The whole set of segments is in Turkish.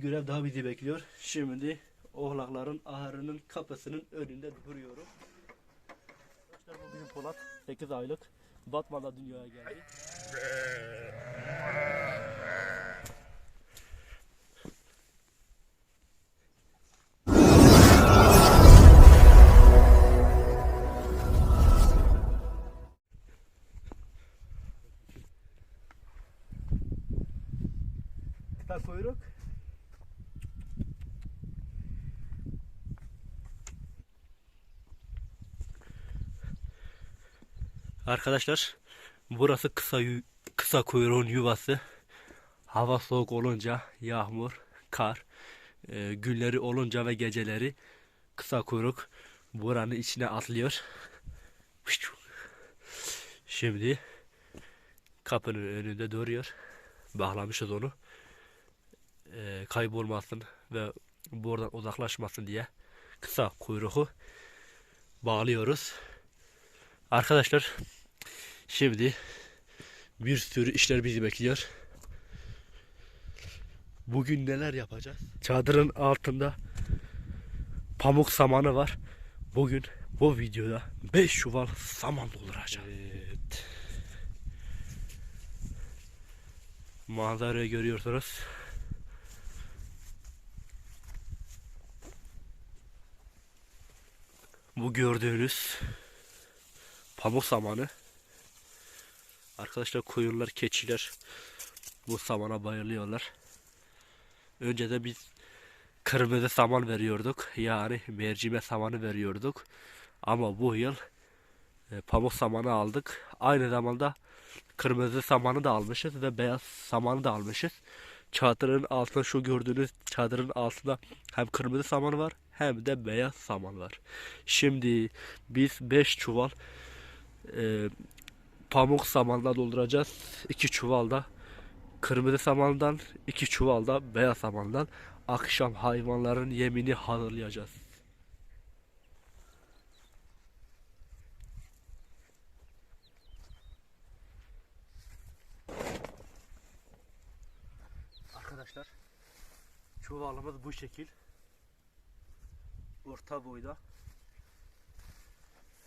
görev daha bizi bekliyor. Şimdi oğlakların ahırının kapısının önünde duruyorum. Arkadaşlar bu bizim Polat 8 aylık Batman'da dünyaya geldi. Arkadaşlar burası kısa kısa kuyruğun yuvası. Hava soğuk olunca yağmur, kar, e, günleri olunca ve geceleri kısa kuyruk buranın içine atlıyor. Şimdi kapının önünde duruyor. Bağlamışız onu. E, kaybolmasın ve buradan uzaklaşmasın diye kısa kuyruğu bağlıyoruz. Arkadaşlar şimdi bir sürü işler bizi bekliyor. Bugün neler yapacağız? Çadırın altında pamuk samanı var. Bugün bu videoda 5 çuval saman dolduracağım. Evet. Manzarayı görüyorsunuz. Bu gördüğünüz pamuk samanı. Arkadaşlar koyunlar, keçiler bu samana bayılıyorlar. Önce de biz kırmızı saman veriyorduk. Yani mercime samanı veriyorduk. Ama bu yıl e, pamuk samanı aldık. Aynı zamanda kırmızı samanı da almışız ve beyaz samanı da almışız. Çadırın altında şu gördüğünüz çadırın altında hem kırmızı saman var hem de beyaz saman var. Şimdi biz 5 çuval e, pamuk samanla dolduracağız. 2 çuval da kırmızı samandan, 2 çuval da beyaz samandan akşam hayvanların yemini hazırlayacağız. Arkadaşlar çuvalımız bu şekil. Orta boyda.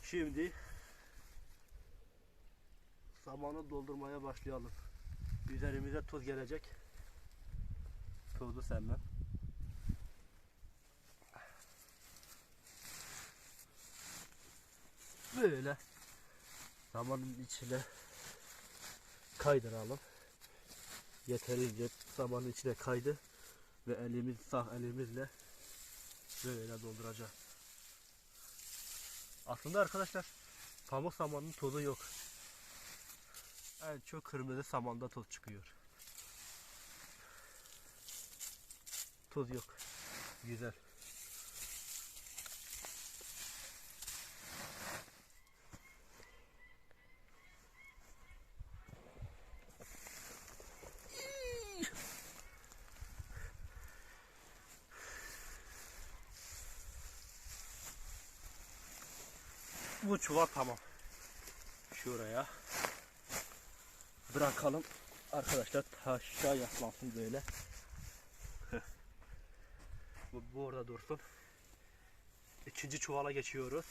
Şimdi samanı doldurmaya başlayalım. Üzerimize toz gelecek. Tozu sevmem. Böyle samanın içine kaydıralım. Yeterince samanın içine kaydı ve elimiz sağ elimizle böyle dolduracağız. Aslında arkadaşlar pamuk samanın tozu yok. En çok kırmızı samanda toz çıkıyor. Toz yok. Güzel. Bu çuval tamam. Bırakalım. Arkadaşlar taşa yaslansın böyle. bu, bu orada dursun. İkinci çuvala geçiyoruz.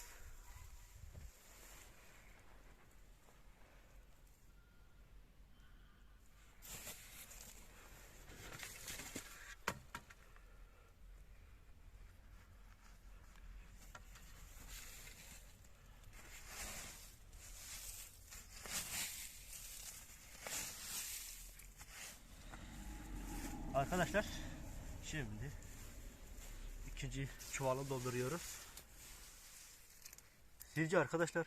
Arkadaşlar şimdi ikinci çuvalı dolduruyoruz. Sizce arkadaşlar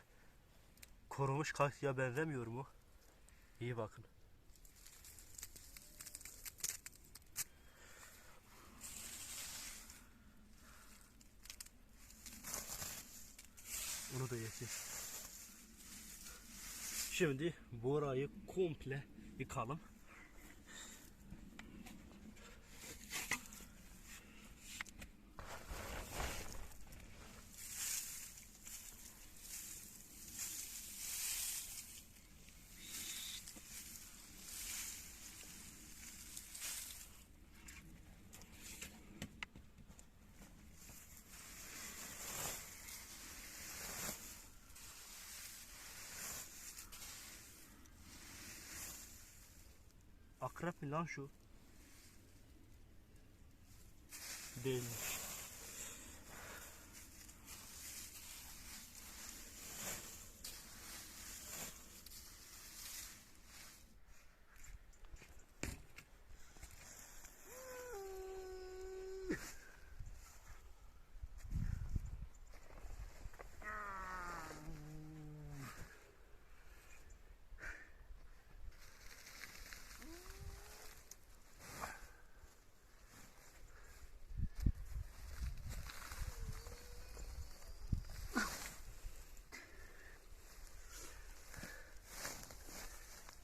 korumuş kayısıya benzemiyor mu? İyi bakın. Onu da yesin. Şimdi burayı komple yıkalım. Akrep mi lan şu? Değil.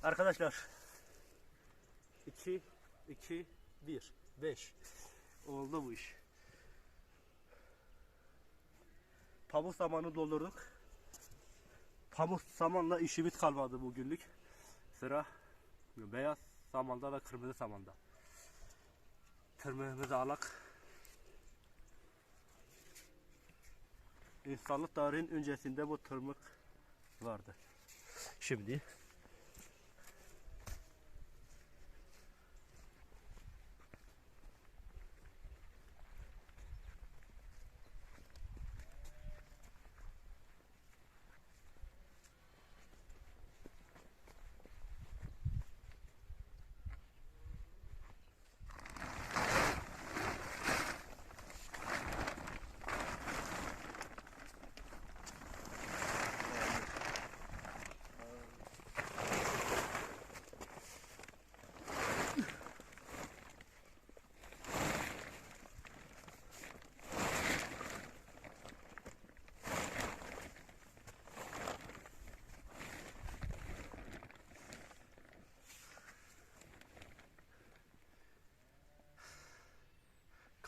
Arkadaşlar 2 2 1 5 oldu bu iş. Pamuk samanı doldurduk. Pamuk samanla işimiz kalmadı bugünlük. Sıra beyaz samanda ve kırmızı samanda. Tırmığımızı alak. İnsanlık tarihin öncesinde bu tırmık vardı. Şimdi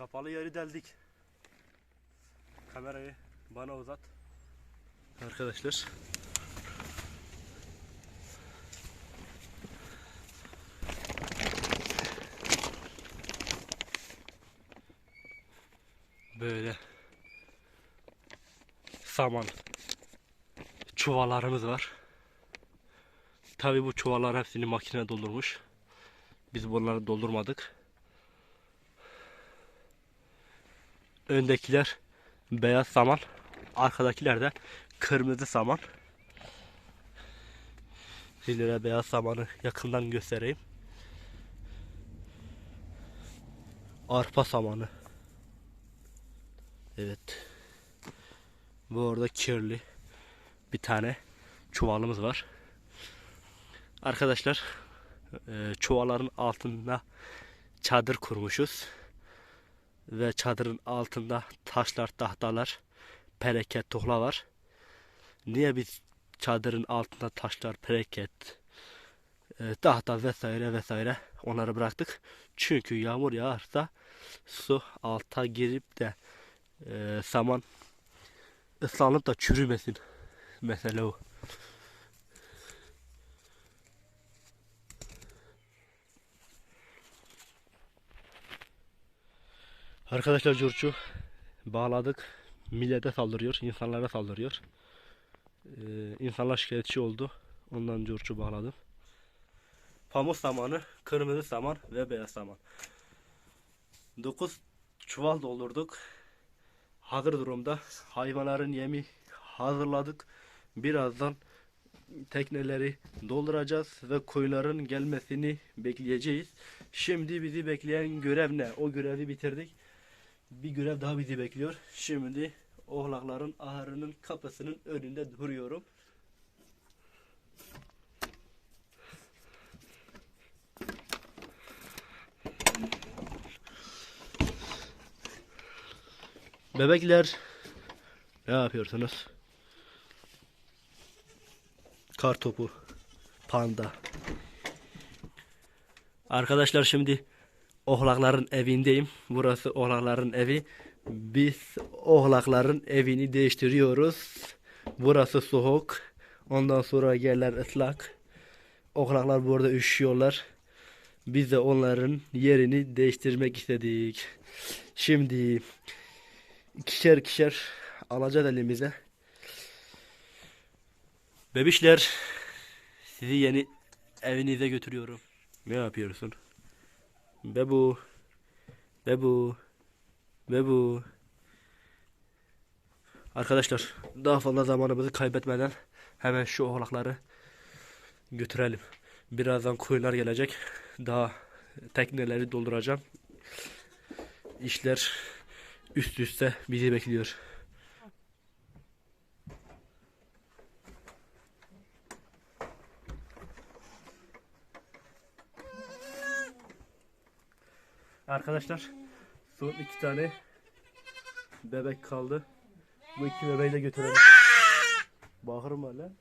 Kapalı yeri deldik. Kamerayı bana uzat. Arkadaşlar. Böyle saman çuvallarımız var. Tabi bu çuvallar hepsini makine doldurmuş. Biz bunları doldurmadık. Öndekiler beyaz saman, arkadakiler de kırmızı saman. Sizlere beyaz samanı yakından göstereyim. Arpa samanı. Evet. Bu arada kirli bir tane çuvalımız var. Arkadaşlar e, çuvalların altında çadır kurmuşuz ve çadırın altında taşlar, tahtalar, pereket, tuhla var. Niye biz çadırın altında taşlar, pereket, e, tahta vesaire vesaire onları bıraktık? Çünkü yağmur yağarsa su alta girip de e, saman ıslanıp da çürümesin. Mesela o. Arkadaşlar curcu bağladık. Millete saldırıyor, insanlara saldırıyor. Ee, insanlar şikayetçi oldu. Ondan curcu bağladım. Pamuk samanı, kırmızı saman ve beyaz saman. 9 çuval doldurduk. Hazır durumda. Hayvanların yemi hazırladık. Birazdan tekneleri dolduracağız ve koyunların gelmesini bekleyeceğiz. Şimdi bizi bekleyen görev ne? O görevi bitirdik. Bir görev daha bizi bekliyor. Şimdi oğlakların ahırının kapısının önünde duruyorum. Bebekler ne yapıyorsunuz? Kar topu, panda. Arkadaşlar şimdi oğlakların evindeyim. Burası oğlakların evi. Biz oğlakların evini değiştiriyoruz. Burası soğuk. Ondan sonra yerler ıslak. Oğlaklar burada üşüyorlar. Biz de onların yerini değiştirmek istedik. Şimdi ikişer ikişer alacağız elimize. Bebişler sizi yeni evinize götürüyorum. Ne yapıyorsun? Bebu. Bebu. Bebu. Arkadaşlar daha fazla zamanımızı kaybetmeden hemen şu oğlakları götürelim. Birazdan koyunlar gelecek. Daha tekneleri dolduracağım. İşler üst üste bizi bekliyor. Arkadaşlar son iki tane bebek kaldı. Bu iki bebeği de götürelim. Bağırma lan.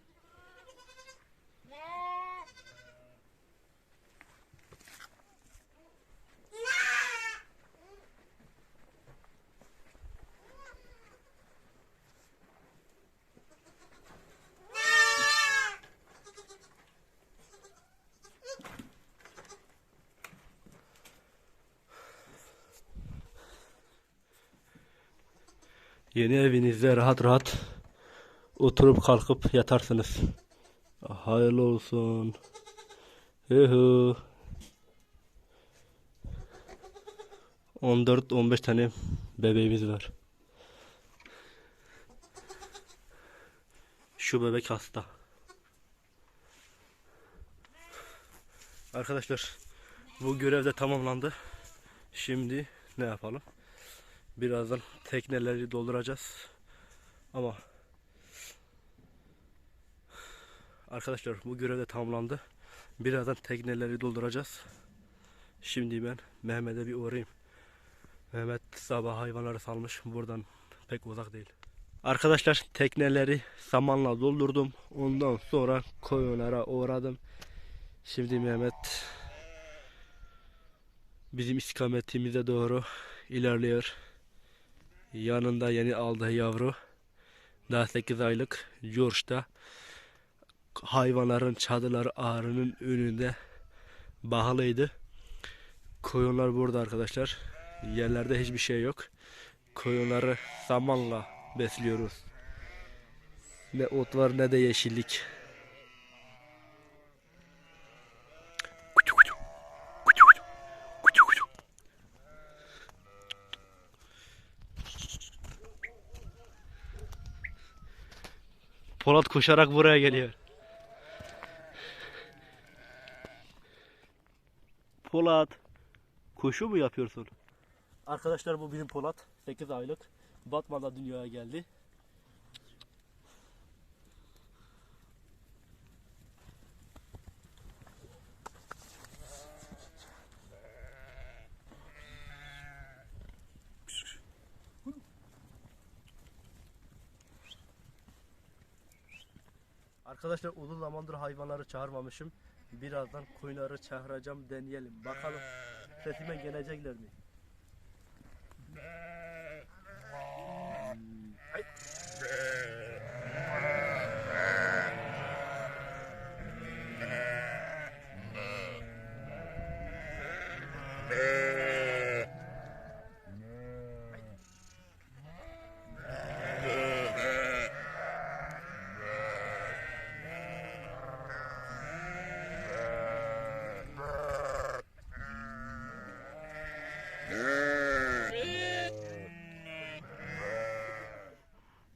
Yeni evinizde rahat rahat oturup kalkıp yatarsınız. Hayırlı olsun. Hı 14-15 tane bebeğimiz var. Şu bebek hasta. Arkadaşlar bu görev de tamamlandı. Şimdi ne yapalım? Birazdan tekneleri dolduracağız. Ama arkadaşlar bu görev de tamamlandı. Birazdan tekneleri dolduracağız. Şimdi ben Mehmet'e bir uğrayayım. Mehmet sabah hayvanları salmış. Buradan pek uzak değil. Arkadaşlar tekneleri samanla doldurdum. Ondan sonra koyunlara uğradım. Şimdi Mehmet bizim istikametimize doğru ilerliyor. Yanında yeni aldığı yavru. Daha 8 aylık George'da hayvanların çadırları ağrının önünde bağlıydı. Koyunlar burada arkadaşlar. Yerlerde hiçbir şey yok. Koyunları samanla besliyoruz. Ne ot var ne de yeşillik. Polat koşarak buraya geliyor. Polat. Koşu mu yapıyorsun? Arkadaşlar bu bizim Polat. 8 aylık. Batman'da dünyaya geldi. Arkadaşlar uzun zamandır hayvanları çağırmamışım. Birazdan koyunları çağıracağım deneyelim. Bakalım sesime gelecekler mi?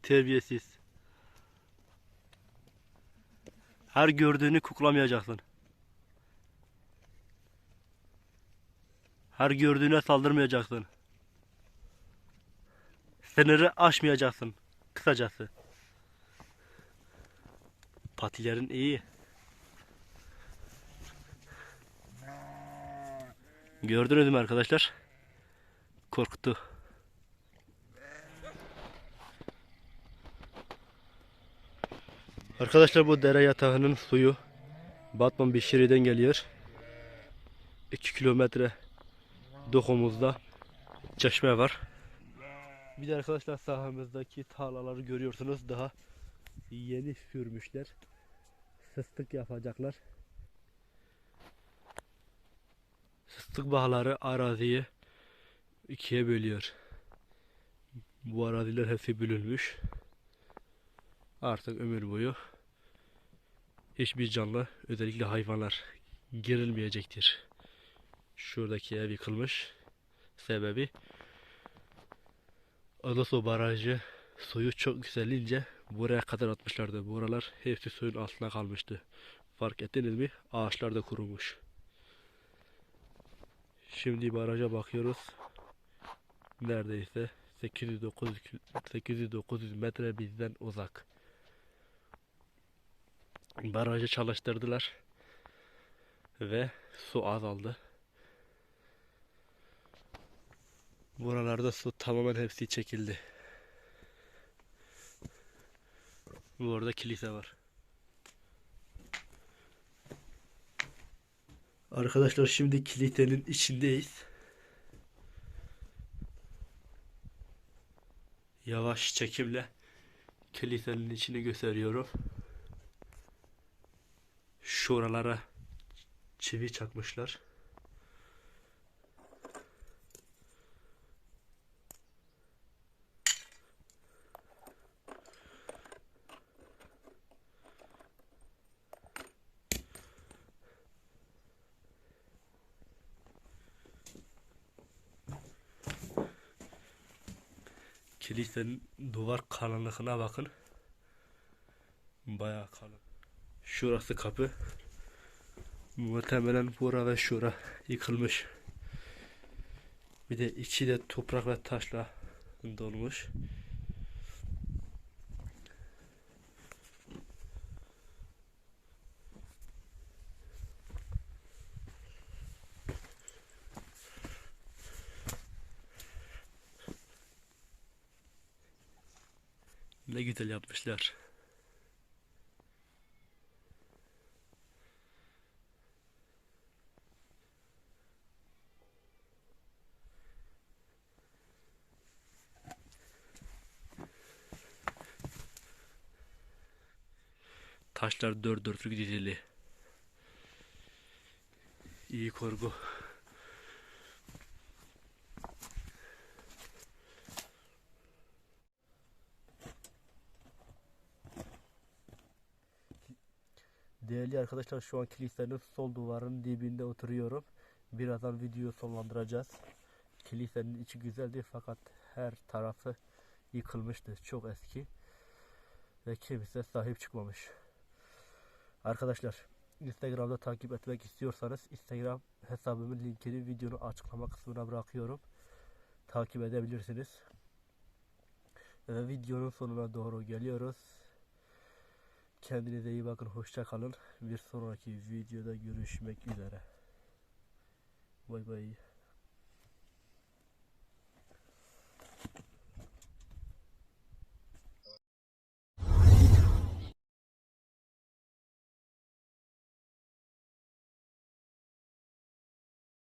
Terbiyesiz. Her gördüğünü kuklamayacaksın. Her gördüğüne saldırmayacaksın. Sınırı aşmayacaksın. Kısacası. Patilerin iyi. Gördünüz mü arkadaşlar? Korktu. Arkadaşlar bu dere yatağının suyu Batman Bişiri'den geliyor. 2 kilometre dokumuzda çeşme var. Bir de arkadaşlar sahamızdaki tarlaları görüyorsunuz daha yeni sürmüşler. Fıstık yapacaklar. Fıstık bağları araziyi ikiye bölüyor. Bu araziler hepsi bölünmüş. Artık ömür boyu hiçbir canlı özellikle hayvanlar girilmeyecektir. Şuradaki ev yıkılmış. Sebebi Adasu Barajı suyu çok yükselince buraya kadar atmışlardı. Buralar hepsi suyun altına kalmıştı. Fark ettiniz mi? Ağaçlar da kurumuş. Şimdi baraja bakıyoruz. Neredeyse 800-900 800-900 metre bizden uzak. Barajı çalıştırdılar ve su azaldı. Buralarda su tamamen hepsi çekildi. Bu arada kilise var. Arkadaşlar şimdi kilisenin içindeyiz. Yavaş çekimle kilisenin içini gösteriyorum. Şuralara çivi çakmışlar. Kilisenin duvar kalınlığına bakın. Bayağı kalın. Şurası kapı. Muhtemelen bura ve şura yıkılmış. Bir de içi de toprak ve taşla dolmuş. Ne güzel yapmışlar. Taşlar dört dörtlük dizili. İyi korku. Değerli arkadaşlar şu an kilisenin sol duvarının dibinde oturuyorum. Birazdan videoyu sonlandıracağız. Kilisenin içi güzeldi fakat her tarafı yıkılmıştı. Çok eski. Ve kimse sahip çıkmamış. Arkadaşlar Instagram'da takip etmek istiyorsanız Instagram hesabımın linkini videonun açıklama kısmına bırakıyorum. Takip edebilirsiniz. Ve videonun sonuna doğru geliyoruz. Kendinize iyi bakın. Hoşça kalın. Bir sonraki videoda görüşmek üzere. Bay bay.